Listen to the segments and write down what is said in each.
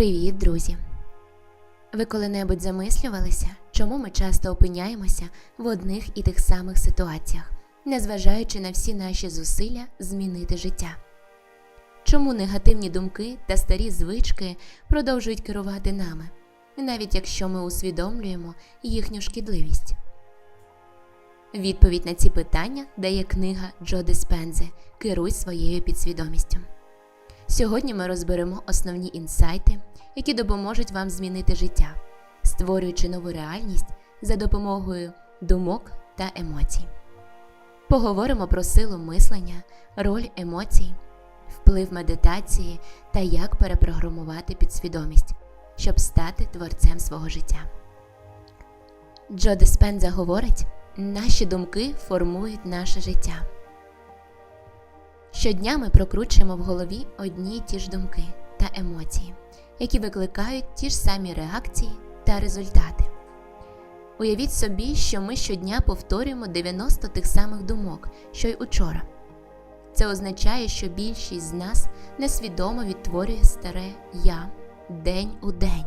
Привіт, друзі! Ви коли-небудь замислювалися, чому ми часто опиняємося в одних і тих самих ситуаціях, незважаючи на всі наші зусилля змінити життя? Чому негативні думки та старі звички продовжують керувати нами, навіть якщо ми усвідомлюємо їхню шкідливість? Відповідь на ці питання дає книга Джо Диспензи Керуй своєю підсвідомістю. Сьогодні ми розберемо основні інсайти, які допоможуть вам змінити життя, створюючи нову реальність за допомогою думок та емоцій. Поговоримо про силу мислення, роль емоцій, вплив медитації та як перепрограмувати підсвідомість, щоб стати творцем свого життя. Джо Диспенза говорить, наші думки формують наше життя. Щодня ми прокручуємо в голові одні й ті ж думки та емоції, які викликають ті ж самі реакції та результати. Уявіть собі, що ми щодня повторюємо 90 тих самих думок, що й учора. Це означає, що більшість з нас несвідомо відтворює старе я день у день.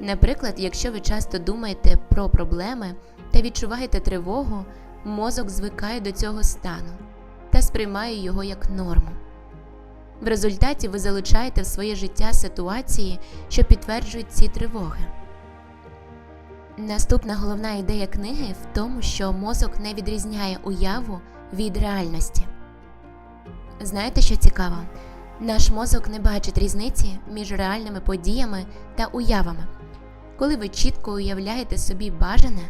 Наприклад, якщо ви часто думаєте про проблеми та відчуваєте тривогу, мозок звикає до цього стану та сприймає його як норму. В результаті ви залучаєте в своє життя ситуації, що підтверджують ці тривоги. Наступна головна ідея книги в тому, що мозок не відрізняє уяву від реальності. Знаєте, що цікаво? Наш мозок не бачить різниці між реальними подіями та уявами. Коли ви чітко уявляєте собі бажане,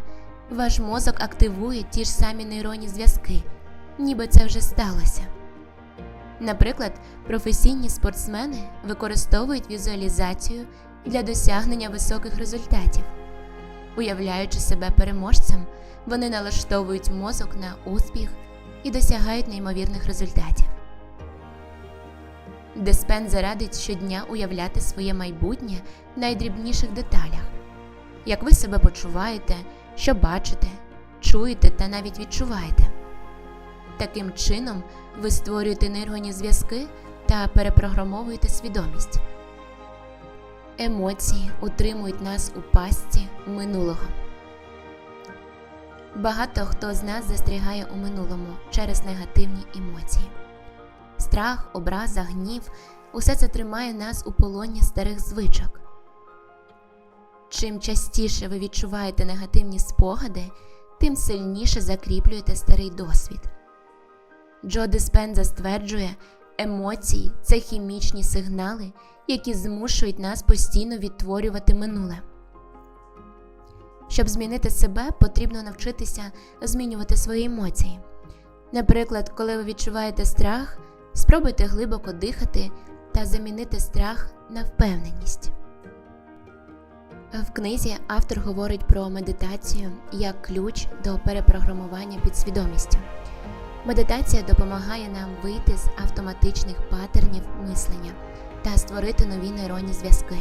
ваш мозок активує ті ж самі нейронні зв'язки, ніби це вже сталося. Наприклад, професійні спортсмени використовують візуалізацію для досягнення високих результатів. Уявляючи себе переможцем, вони налаштовують мозок на успіх і досягають неймовірних результатів. Диспенза радить щодня уявляти своє майбутнє в найдрібніших деталях, як ви себе почуваєте, що бачите, чуєте та навіть відчуваєте. Таким чином ви створюєте нейронні зв'язки та перепрограмовуєте свідомість. Емоції утримують нас у пастці минулого. Багато хто з нас застрягає у минулому через негативні емоції. Страх, образа, гнів усе це тримає нас у полоні старих звичок. Чим частіше ви відчуваєте негативні спогади, тим сильніше закріплюєте старий досвід. Джо Диспенза стверджує, емоції це хімічні сигнали, які змушують нас постійно відтворювати минуле. Щоб змінити себе, потрібно навчитися змінювати свої емоції. Наприклад, коли ви відчуваєте страх, спробуйте глибоко дихати та замінити страх на впевненість. В книзі автор говорить про медитацію як ключ до перепрограмування підсвідомістю. Медитація допомагає нам вийти з автоматичних патернів мислення та створити нові нейронні зв'язки.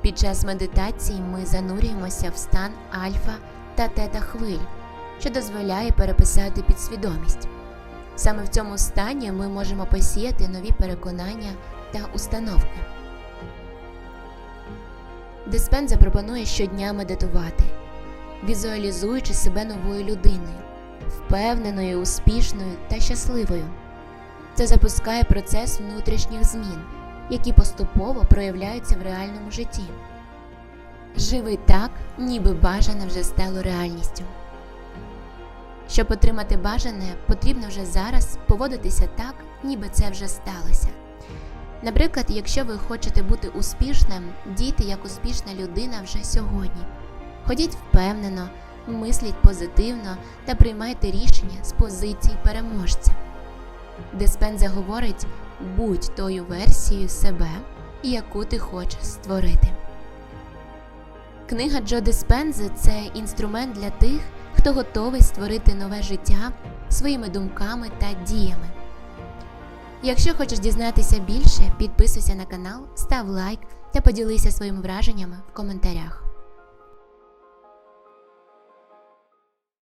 Під час медитації ми занурюємося в стан альфа та тета хвиль, що дозволяє переписати підсвідомість. Саме в цьому стані ми можемо посіяти нові переконання та установки. Диспенза пропонує щодня медитувати, візуалізуючи себе новою людиною, впевненою, успішною та щасливою. Це запускає процес внутрішніх змін, які поступово проявляються в реальному житті. Живи так, ніби бажане вже стало реальністю. Щоб отримати бажане, потрібно вже зараз поводитися так, ніби це вже сталося. Наприклад, якщо ви хочете бути успішним, дійте як успішна людина вже сьогодні. Ходіть впевнено, мисліть позитивно та приймайте рішення з позиції переможця. Диспенза говорить: будь тою версією себе, яку ти хочеш створити. Книга Джо Диспензи це інструмент для тих, хто готовий створити нове життя своїми думками та діями. Якщо хочеш дізнатися більше, підписуйся на канал, став лайк та поділися своїми враженнями в коментарях.